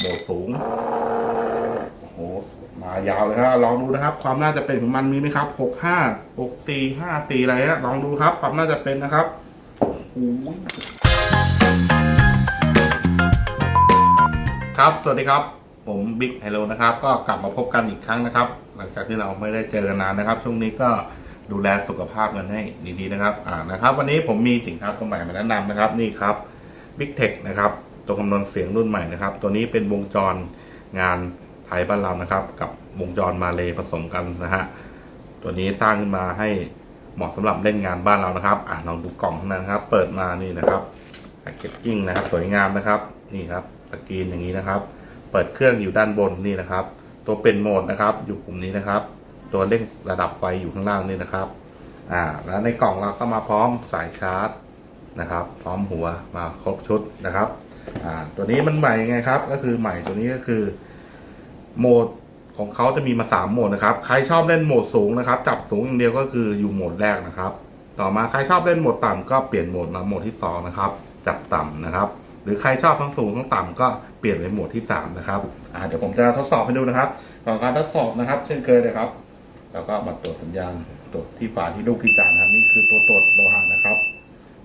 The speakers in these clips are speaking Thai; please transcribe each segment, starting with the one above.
โหมดสูงโอ้โหมายาวเลยครับลองดูนะครับ ความน่าจะเป็นของมันมีไหมครับหกห้าหกสี่ห้าสี่อะไรฮะลองดูครับ ความน่าจะเป็นนะครับโอ้ยครับสวัสดีครับผมบิ๊กไฮโลนะครับ ก็กลับมาพบกันอีกครั้งนะครับ หลังจากที่เราไม่ได้เจอกันนานนะครับ ช่วงนี้ก็ดูแลสุขภาพกันให้ดีๆนะครับ อ่านะครับ วันนี้ผมมีสินค้าตัวใหม่มาแนะนำนะครับ นี่ครับ Big Tech นะครับ ตัวคำนวณเสียงรุ่นใหม่นะครับ ตัวนี้เป็นวงจรงานไทยบ้านเรานะครับ กับวงจรมาเลยผสมกันนะฮะตัวนี้สร้างขึ้นมาให้เหมาะสำหรับเล่นงานบ้านเรานะครับอ่าลองดูกล่องข้างในนะครับ เปิดมานี่นะครับแพ็กเกจจิ้งนะครับ สวยงามนะครับ นี่ครับสกรีนอย่างนี้นะครับ เปิดเครื่องอยู่ด้านบนนี่นะครับ ตัวเป็นโหมดนะครับ อยู่ปุ่มนี้นะครับ ตัวเร่งระดับไฟอยู่ข้างล่างนี่นะครับอ่าแล้วในกล่องเราก็มาพร้อมสายชาร์จนะครับ พร้อมหัวมาครบชุดนะครับ อ่าตัวนี้มันใหม่ยังไงครับ ก็คือใหม่ตัวนี้ก็คือโหมดของเขาจะมีมาสามโหมดนะครับ ใครชอบเล่นโหมดสูงนะครับ จับสูงอย่างเดียวก็คืออยู่โหมดแรกนะครับ ต่อมาใครชอบเล่นโหมดต่ำก็เปลี่ยนโหมดมาโหมดที่สองนะครับ จับต่ำนะครับ หรือใครชอบทั้งสูงทั้งต่ำก็เปลี่ยนไปโหมดที่สามนะครับอ่าเดี๋ยวผมจะทดสอบให้ดูนะครับก่อนการทดสอบนะครับ เช่นเคยเลยครับ แล้วก็มาตรวจสัญญาณตรวจที่ฝาที่ลูกที่จานครับ นี่คือตัวตรวจโลหะนะครับ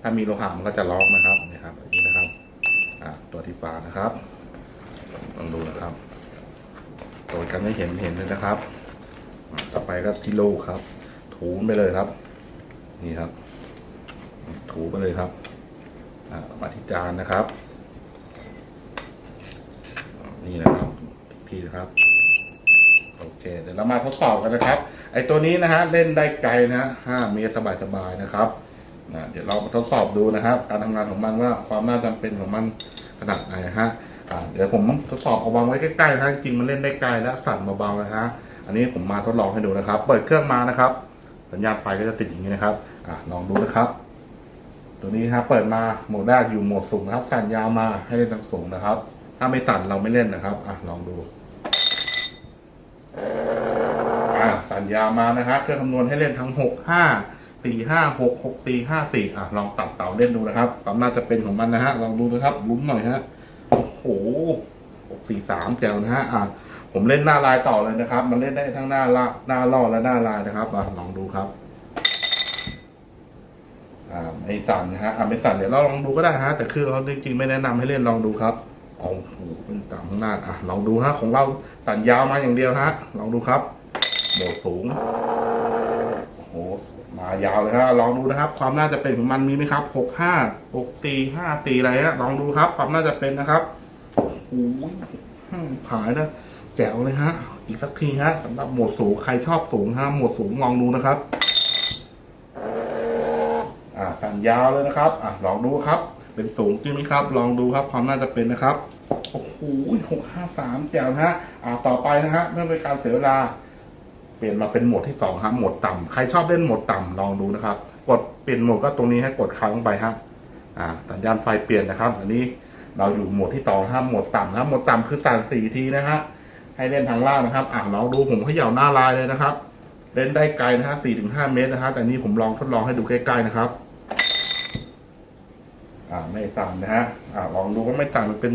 ถ้ามีโลหะมันก็จะล็อกนะครับนี่ครับแบบนี้นะครับ อ่าตัวที่ฝานะครับลองดูนะครับตรวจกันให้เห็นเห็นเลยนะครับต่อไปก็ที่ลูกครับ ถูไปเลยครับ นี่ครับ ถูไปเลยครับมาที่จานนะครับ นี่นะครับพี่นะครับโอเคเดี๋ยวเรามาทดสอบกันนะครับ ไอตัวนี้นะฮะเล่นได้ไกลนะห้าเมตรสบายๆนะครับ นะเดี๋ยวเราทดสอบดูนะครับ การทำงานของมันว่าความน่าจำเป็นของมันขนาดไหนฮะเดี๋ยวผมทดสอบเอาวางไว้ใกล้ๆนะฮะจริงมันเล่นได้ไกลและสั่นเบาๆนะฮะอันนี้ผมมาทดลองให้ดูนะครับ เปิดเครื่องมานะครับ สัญญาณไฟก็จะติดอย่างนี้นะครับอลองดูนะครับ ตัวนี้ครับเปิดมาโหมดแรกอยู่โหมดสูงนะครับ สั่นยาวมาให้เล่นทางสูงนะครับ ถ้าไม่สั่นเราไม่เล่นนะครับอะลองดูอ่าสัญญาวมานะครับเครื่องคำนวณให้เล่นทั้งหกห้า สี่ห้าหกหกสี่ห้าสี่อะลองตัดเต่าเล่นดูนะครับความน่าจะเป็นของมันนะฮะลองดูนะครับลุ้นหน่อยฮะโอ้โหหกสี่สามแจวนะฮะอะผมเล่นหน้าลายต่อเลยนะครับ มันเล่นได้ทั้งหน้าละหน้าล่อและหน้าลายนะครับอะลองดูครับอ่าไม่สั่นนะฮะอ่าไม่สั่นเดี๋ยวเราลองดูก็ได้ฮะแต่คือเขาจริงๆไม่แนะนำให้เล่นลองดูครับโอ้โหเป็นต่ำข้างหน้าอะลองดูฮะของเราสั่นยาวมาอย่างเดียวฮะลองดูครับโหมดสูง หมายาวเลยครับลองดูนะครับ ความน่าจะเป็นของมันมีไหมครับหกห้าหกสี่ห้าสี่อะไรฮะลองดูครับ ความน่าจะเป็นนะครับโอ้ยผายนะแจ๋วเลยฮะ อีกสักทีฮะสำหรับโหมดสูงใครชอบสูงฮะโหมดสูงลองดูนะครับ อ่าสั่นยาวเลยนะครับ อ่าลองดูครับ เป็นสูงจริงไหมครับ ลองดูครับ ความน่าจะเป็นนะครับโอ้โหหกห้าสามแจ๋วนะฮะ อ่าต่อไปนะฮะไม่เป็นการเสียเวลา เปลี่ยนมาเป็นโหมดที่สองครับโหมดต่ำใครชอบเล่นโหมดต่ำลองดูนะครับ กดเปลี่ยนโหมดก็ตรงนี้ให้กดค้างลงไปฮะอ่าสัญญาณไฟเปลี่ยนนะครับ อันนี้เราอยู่โหมดที่สองครับโหมดต่ำนะครับโหมดต่ำคือสั่นสี่ทีนะฮะให้เล่นทางล่างนะครับ อ่าลองดูผมเขย่าหน้าลายเลยนะครับ เล่นได้ไกลนะฮะสี่ถึงห้าเมตรนะฮะแต่นี่ผมลองทดลองให้ดูใกล้ๆนะครับ อ่าไม่สั่นนะฮะอ่าลองดูว่าไม่สั่นมันเป็น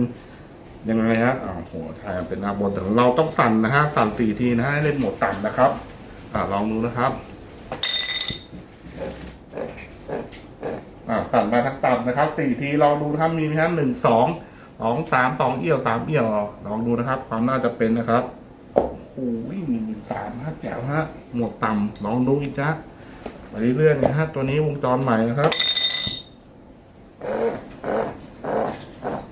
ยังไงฮะอ่าโหใช่เป็นหน้าบนแต่ของเราต้องสั่นนะฮะสั่นสี่ทีนะฮะให้เล่นโหมดต่ำนะครับ อ่าลองดูนะครับอ่าสั่นมาทั้งต่ำนะครับสี่ทีลองดูนะครับมีไหมครับหนึ่งสองสองสามสองเอี่ยวสามเอี่ยวลองดูนะครับ ความน่าจะเป็นนะครับโอ้ยมีหนึ่งสามฮะแจ๋วฮะหมดต่ำลองดูอีกนะไปเรื่อยๆนะฮะตัวนี้วงจรใหม่นะครับ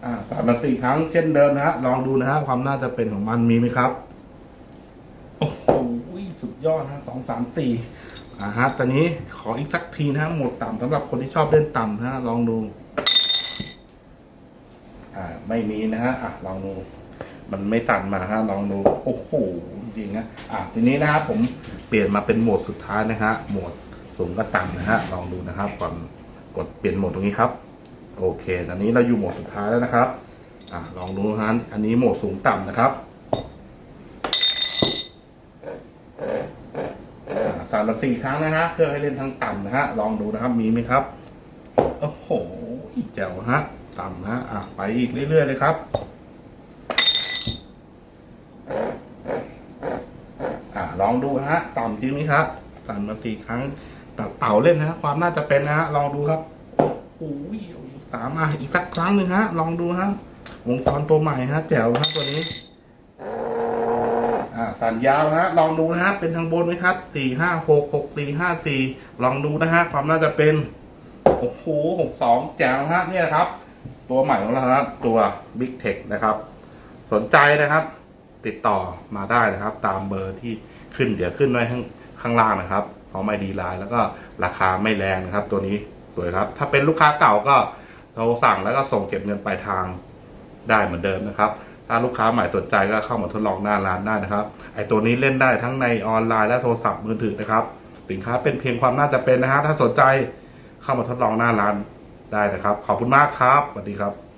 อ่าสา มาสี่ครั้งเช่นเดิมนะฮะ ลองดูนะฮะ ความน่าจะเป็นของมันมีไหมครับ โอ้โหสุดยอดฮะสองสามสี่อ่าฮะ ตอนนี้ขออีกสักทีนะฮะโหมดต่ำสำหรับคนที่ชอบเล่นต่ำนะฮะ ลองดู อ่า ไม่มีนะฮะ อะ ลองดู มันไม่สั่นมาฮะ ลองดู โอ้โห จริงๆนะ อะ ทีนี้นะครับผมเปลี่ยนมาเป็นโหมดสุดท้ายนะฮะ โหมดสูงกับต่ำนะฮะ ลองดูนะครับก่อนกดเปลี่ยนโหมดตรงนี้ครับ โอเค ตอนนี้เราอยู่โหมดสุดท้ายแล้วนะครับ ลองดูฮะอันนี้โหมดสูงต่ำนะครับสามสี่ครั้งนะฮะเครื่องให้เล่นทางต่ำนะฮะลองดูนะครับมีไหมครับโอ้โหแจ๋วฮะต่ำฮะอะไปอีกเรื่อยๆเลยครับอะลองดูฮะต่ำจริงไหมครับสามสี่ครั้งตัดเต่าเล่นนะฮะความน่าจะเป็นนะฮะลองดูครับโอ้ยสามอะอีกสักครั้งหนึ่งฮะลองดูฮะ วงจรตัวใหม่ฮะแจ๋วครับตัวนี้อ่าสันยาวนะฮะลองดูนะฮะเป็นทางบนไหมครับสี่ห้าหกหกสี่ห้าสี่ลองดูนะฮะความน่าจะเป็นโอ้โหหกสองแจ๋วนะฮะเนี่ยครับ ตัวใหม่ของเราครับตัว Big Tech นะครับ สนใจนะครับ ติดต่อมาได้นะครับ ตามเบอร์ที่ขึ้นเดี๋ยวขึ้นไว้ข้างข้างล่างนะครับของไม่ดีไลน์แล้วก็ราคาไม่แรงนะครับ ตัวนี้สวยครับ ถ้าเป็นลูกค้าเก่าก็โทรสั่งแล้วก็ส่งเก็บเงินปลายทาง ได้เหมือนเดิมนะครับถ้าลูกค้าใหม่สนใจก็เข้ามาทดลองหน้าร้านได้นะครับ ไอตัวนี้เล่นได้ทั้งในออนไลน์และโทรศัพท์มือถือนะครับ สินค้าเป็นเพียงความน่าจะเป็นนะฮะถ้าสนใจเข้ามาทดลองหน้าร้านได้นะครับ ขอบคุณมากครับสวัสดีครับ